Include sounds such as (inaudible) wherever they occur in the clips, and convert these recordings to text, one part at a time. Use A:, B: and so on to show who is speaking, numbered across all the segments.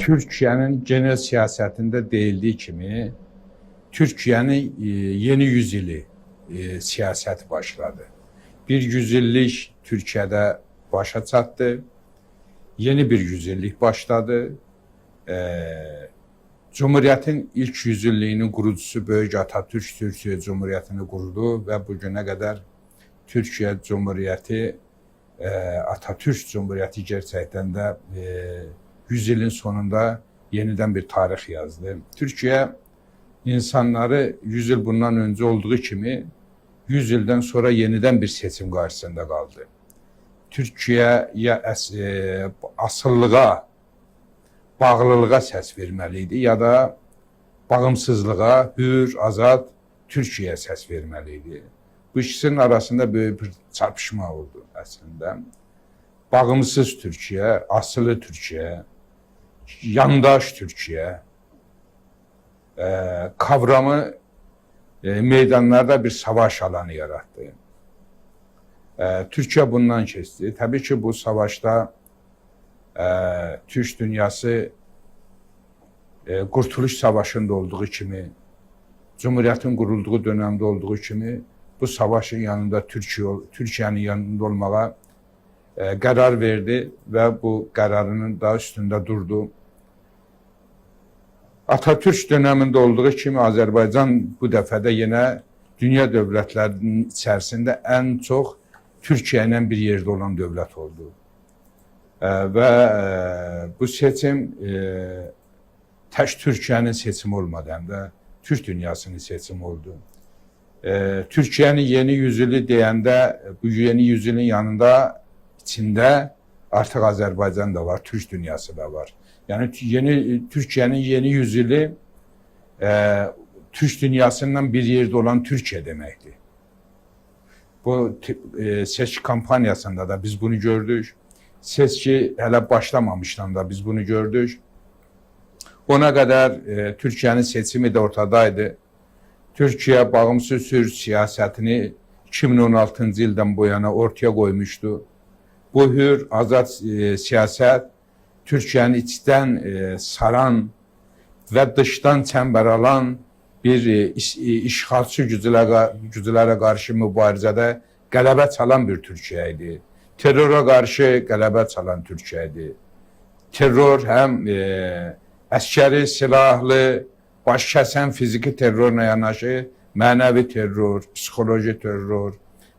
A: Türkiye'nin genel siyasetinde değildiği kimi Türkiye'nin e, yeni yüzyılı e, siyaset başladı. Bir yüzyıllık Türkiye'de başa çattı. Yeni bir yüzyıllık başladı. E, Cumhuriyetin ilk yüzyıllığının kurucusu Böyük Atatürk Türkiye Cumhuriyeti'ni kurdu ve bugüne kadar Türkiye Cumhuriyeti Atatürk Cumhuriyeti gerçekten de e, 100 yılın sonunda yeniden bir tarih yazdı. Türkiye insanları 100 yıl bundan önce olduğu kimi 100 yıldan sonra yeniden bir seçim karşısında kaldı. Türkiye ya əs- e, asıllığa, bağlılığa səs verməliydi ya da bağımsızlığa, hür, azad Türkiye'ye səs verməliydi. Bu ikisinin arasında böyük bir çarpışma oldu əslində. Bağımsız Türkiye, asılı Türkiye, yandaş Türkiye e, kavramı e, meydanlarda bir savaş alanı yarattı. E, Türkiye bundan kesti. Tabii ki bu savaşta e, Türk dünyası e, Kurtuluş Savaşı'nda olduğu kimi, Cumhuriyetin kurulduğu dönemde olduğu kimi bu savaşın yanında Türkiye, Türkiye'nin yanında olmağa e, karar verdi ve bu kararının da üstünde durdu. Atatürk döneminde olduğu kimi Azərbaycan bu dəfə də yenə dünya dövlətlərinin içərisində ən çox Türkiyə bir yerdə olan dövlət oldu. Və bu seçim tək Türkiyənin seçimi olmadı, həm də Türk dünyasının seçimi oldu. Türkiye'nin yeni yüzyılı deyəndə bu yeni yüzyılın yanında içində artıq Azərbaycan da var, Türk dünyası da var. Yani yeni Türkiye'nin yeni yüzyılı e, Türk dünyasından bir yerde olan Türkiye demekti. Bu e, seçki kampanyasında da biz bunu gördük. Seçki hele başlamamıştan da biz bunu gördük. Ona kadar e, Türkiye'nin seçimi de ortadaydı. Türkiye bağımsız Türk siyasetini 2016 yıldan bu yana ortaya koymuştu. Bu hür, azad e, siyaset Türkiye'nin içten e, saran ve dıştan çember alan bir e, iş, e, gücülere karşı mübarizede galebe çalan bir Türkiye'ydi. Teröre karşı galebe çalan Türkiye'ydi. Terör hem e, askeri, silahlı, baş kesen fiziki terörle yanaşı, mənəvi terror, psixoloji terror,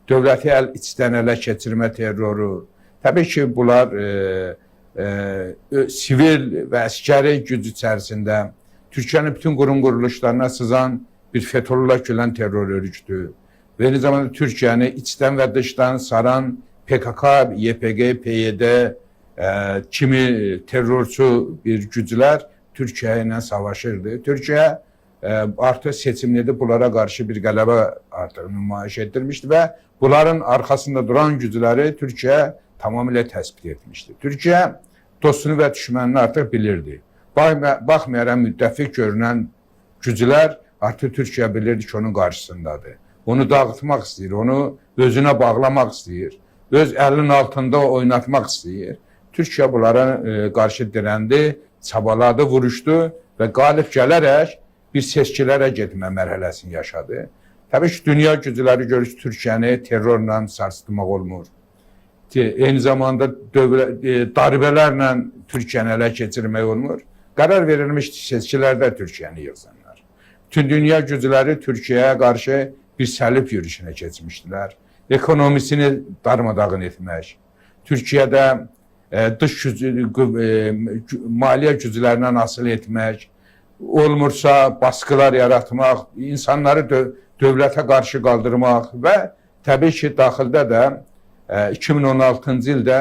A: dövləti əl içdən ələ keçirmə terroru. Təbii ki, bunlar e, e, ö- sivil və əskəri güc içərisində Türkiyənin bütün qurum quruluşlarına sızan bir Fethullah Gülen terror örgütü ve aynı zamanda Türkiye'ni içten ve dıştan saran PKK, YPG, PYD, e, kimi terörçü bir gücler Türkiye ile savaşırdı. Türkiye e, artık seçimlerde bunlara karşı bir galebe artık nümayiş ettirmişti ve bunların arkasında duran gücleri Türkiye tamamıyla tespit etmişti. Türkiye dostunu ve düşmanını artık bilirdi. Baxma- Baxmayaraq müttəfiq görünən güclər artıq Türkiyə bilirdi ki, onun qarşısındadır. Onu dağıtmaq istəyir, onu özünə bağlamaq istəyir, öz əlinin altında oynatmaq istəyir. Türkiyə bunlara e, qarşı dirəndi, çabaladı, vuruşdu və qalib gələrək bir seçkilərə getmə mərhələsini yaşadı. Təbii ki, dünya gücləri görür ki, Türkiyəni terrorla sarsıtmaq olmur. Eyni zamanda dövlət, e, darbelərlə Türkiyəni ələ keçirmək olmur. Qərar verilmiş seçkilərdə Türkiyəni yığsınlar. Bütün dünya gücləri Türkiyəyə qarşı bir səlib yürüyüşünə keçmişdilər. Ekonomisini darmadağın etmək, Türkiyədə e, dış gücü, e, maliyyə güclərindən asılı etmək, olmursa baskılar yaratmaq, insanları dö dövlətə qarşı qaldırmaq və təbii ki, daxildə də 2016-cı ildə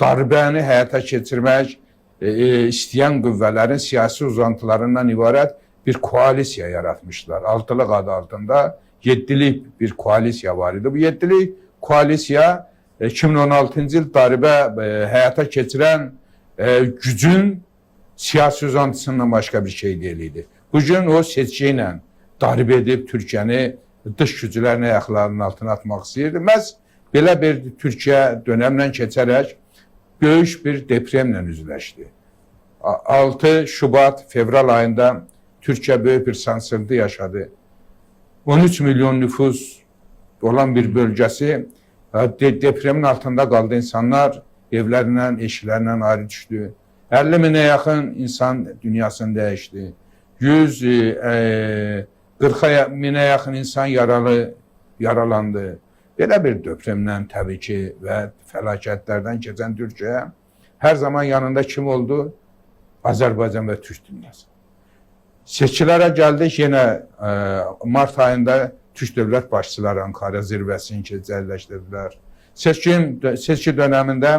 A: darbəni həyata keçirmək e, e, istəyən qüvvələrin siyasi uzantılarından ibarət bir koalisiya yaratmışlar. Altılıq adı altında yeddilik bir koalisiya var idi. Bu yeddilik koalisiya e, 2016-cı il darbə e, həyata keçirən e, gücün siyasi uzantısından başka bir şey değildi. Bugün o seçki ilə darbe edib Türkiyəni dış güclərin ayaqlarının altına atmaq istəyirdi. Məhz belə bir Türkiyə dönəmlə keçərək böyük bir depremlə üzləşdi. A- 6 Şubat, fevral ayında Türkiye büyük bir sansırdı yaşadı. 13 milyon nüfus olan bir bölgesi e, de- depremin altında kaldı. İnsanlar evlerinden, eşlerinden ayrı düştü. 50 bine yakın insan dünyasını değişti. 100 e, e, 40 bine yakın insan yaralı yaralandı. Belə bir depremdən təbii ki və fəlakətlərdən keçən Türkiyə hər zaman yanında kim oldu? Azərbaycan və Türk dünyası. Seçkilərə gəldik yenə e, mart ayında Türk dövlət başçıları Ankara zirvəsini keçərləşdirdilər. Seçkin seçki dövründə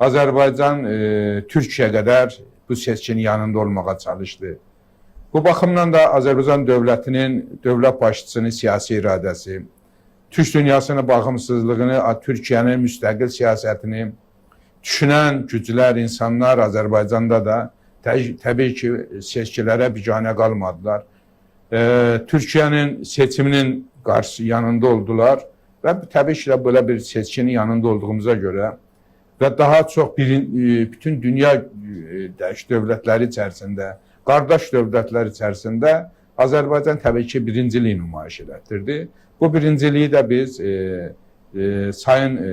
A: Azərbaycan e, Türkiyə qədər bu seçkinin yanında olmağa çalışdı. Bu baxımdan da Azərbaycan dövlətinin dövlət başçısının siyasi iradəsi, Türk dünyasının baxımsızlığını, Türkiyənin müstəqil siyasətini düşünən güclər, insanlar Azərbaycanda da tə- təbii ki seçkilərə biganə qalmadılar. E, Türkiyənin seçiminin yanında oldular və təbii ki belə bir seçkinin yanında olduğumuza görə və daha çox birin, e, bütün dünya e, dövlətləri içərisində, qardaş dövlətlər içərisində Azərbaycan təbii ki birinciliyi nümayiş etdirdi. Bu birinciliyi də biz e, e, Sayın e,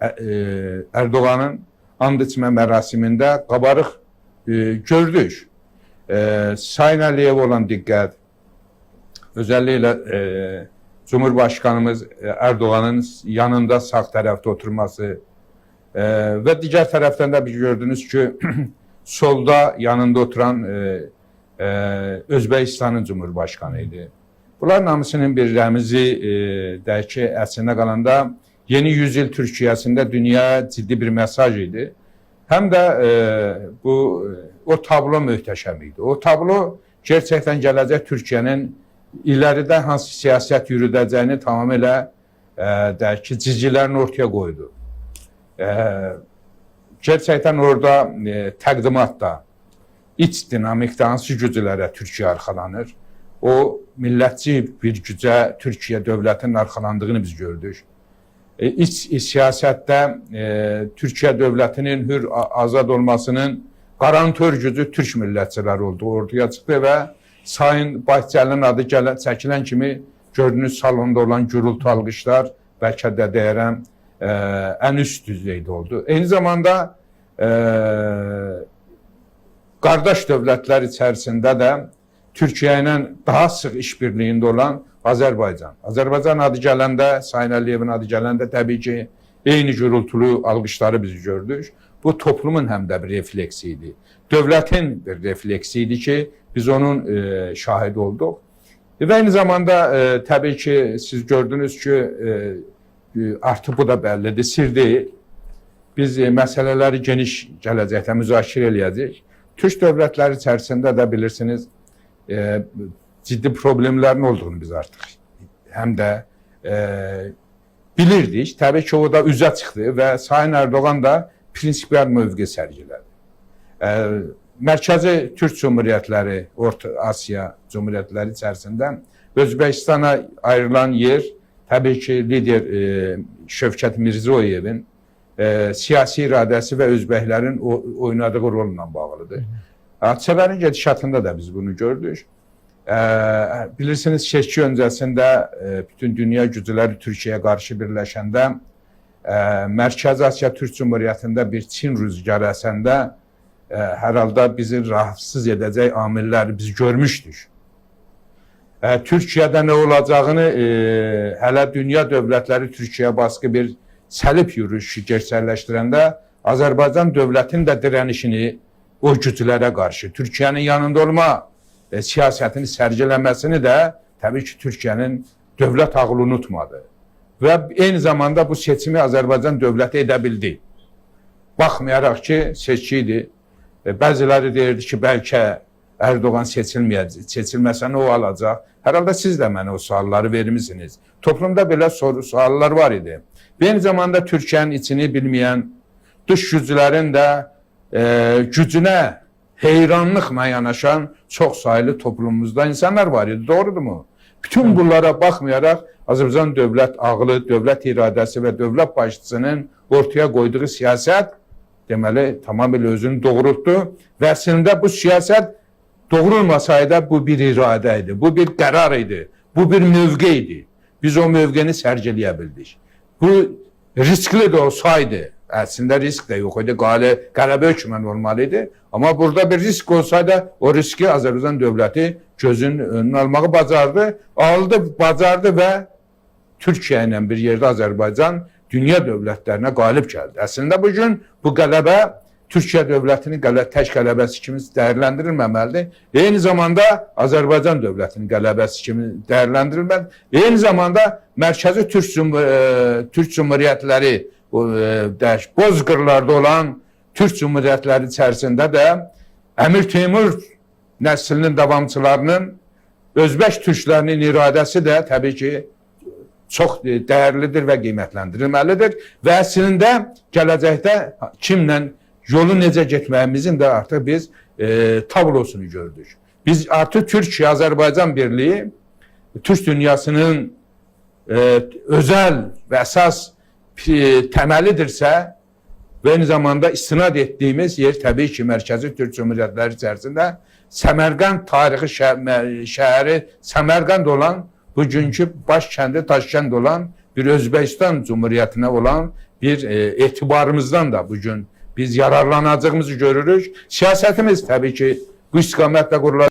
A: e, Erdoğan'ın and içmə mərasimində qabarıq e, gördük. E, Sayın Əliyev olan diqqət, özellikle e, Cumhurbaşkanımız e, Erdoğan'ın yanında sağ tarafta oturması e, ve diğer taraftan da bir gördünüz ki (clears throat) solda yanında oturan e, e, Özbekistan'ın Cumhurbaşkanıydı. Bunların hamısının bir rəmzi e, dəki əslində qalanda yeni yüzyıl Türkiyəsində dünya ciddi bir mesaj idi. Hem de e, bu e, o tablo möhtəşəm idi. O tablo gerçekten gələcək Türkiyənin ileride hansı siyaset yürüdəcəyini tamamilə e, deyək ki, cizgilərini ortaya qoydu. E, gerçəkdən orada e, təqdimatda iç dinamikdə hansı güclərə Türkiyə arxalanır? O millətçi bir gücə Türkiyə dövlətinin arxalandığını biz gördük. E, iç e, siyasətdə e, Türkiyə dövlətinin hür azad olmasının qarantör gücü türk millətçiləri oldu. Ortaya çıxdı və Sayın Bahçəlinin adı gələn, çəkilən kimi gördüyünüz salonda olan gürültü alqışlar bəlkə də deyərəm e, ən üst düzeydə oldu. Eyni zamanda e, qardaş dövlətlər içərisində də Türkiyə ilə daha sıx işbirliyində olan Azərbaycan. Azərbaycan adı gələndə, Sayın Əliyevin adı gələndə təbii ki, eyni gürültülü alqışları biz gördük. Bu toplumun həm də bir refleksi idi. Dövlətin bir refleksi idi ki, biz onun e, şahidi olduq. Və eyni zamanda e, təbii ki, siz gördünüz ki, e, e, artıq bu da bəllidir, sir deyil. Biz e, məsələləri geniş gələcəkdə müzakirə eləyəcəyik. Türk dövlətləri içərisində də bilirsiniz, e, ciddi problemlərin olduğunu biz artıq həm də e, bilirdik. Ki, o da üzə çıxdı və Sayın Erdoğan da prinsipial mövqe sərgilədi. E, Mərkəzi Türk Cumhuriyyətləri, Orta Asiya Cumhuriyyətləri içərisində Özbəkistana ayrılan yer təbii ki, lider e, Şövkət Mirzoyevin e, siyasi iradəsi və özbəklərin oynadığı rolla bağlıdır. Akçələrin gedişatında da biz bunu gördük. E, bilirsiniz seçki öncəsində e, bütün dünya gücləri Türkiyəyə qarşı birləşəndə e, Mərkəzi Asiya Türk Cumhuriyyətində bir Çin rüzgarı əsəndə e, hər halda bizi rahatsız edəcək amilləri biz görmüşdük. E, Türkiyədə nə olacağını e, hələ dünya dövlətləri Türkiyəyə baskı bir səlib yürüyüşü gerçəkləşdirəndə Azərbaycan dövlətinin də dirənişini o güclərə qarşı Türkiyənin yanında olma e, siyasətini sərgiləməsini də təbii ki, Türkiyənin dövlət ağlı unutmadı. Və eyni zamanda bu seçimi Azərbaycan dövləti edə bildi. Baxmayaraq ki, seçki idi. E, Bəziləri deyirdi ki, bəlkə Erdoğan seçilməyəcək, seçilməsə nə o alacaq? Hər halda siz də mənə o sualları vermisiniz. Toplumda belə soru, suallar var idi. Və eyni zamanda Türkiyənin içini bilməyən, dış güclərin də e, gücünə heyranlıqla yanaşan çox saylı toplumumuzda insanlar var idi. Doğrudurmu? Bütün bunlara baxmayaraq Azərbaycan dövlət ağlı, dövlət iradəsi və dövlət başçısının ortaya qoyduğu siyasət deməli tamamilə özünü doğrultdu və əslində bu siyasət doğrulmasaydı bu bir iradə idi, bu bir qərar idi, bu bir mövqe idi. Biz o mövqeni sərgiləyə bildik. Bu riskli də olsaydı, əslində risk də yox idi, qale, qələbə hökmən olmalı idi. Amma burada bir risk olsaydı, o riski Azərbaycan dövləti gözünün önünü almağı bacardı, aldı, bacardı və Türkiyə ilə bir yerdə Azərbaycan dünya dövlətlərinə qalib gəldi. Əslində bu gün bu qələbə Türkiyə dövlətinin qələ, tək qələbəsi kimi dəyərləndirilməməlidir. Eyni zamanda Azərbaycan dövlətinin qələbəsi kimi dəyərləndirilməlidir. Eyni zamanda mərkəzi Türk, Cumhur e, Türk Cumhuriyyətləri Bozqırlarda olan Türk Cumhuriyyətləri içərisində də Əmir Teymur nəslinin davamçılarının Özbək türklərinin iradəsi də təbii ki çox dəyərlidir və qiymətləndirilməlidir və əslində gələcəkdə kimlə yolu necə getməyimizin də artıq biz e, tablosunu gördük. Biz artıq Türkiyə-Azərbaycan birliyi Türk dünyasının e, özəl və əsas təməlidirsə və eyni zamanda istinad etdiyimiz yer təbii ki, Mərkəzi Türk Cumhuriyyətləri içərisində Səmərqənd tarixi şə- şəhəri Səmərqənd olan bugünkü baş kəndi Daşkənd olan bir Özbəkistan Cumhuriyyətinə olan bir e, etibarımızdan da bugün biz yararlanacağımızı görürük. Siyasətimiz təbii ki bu istiqamətlə qurulacaq.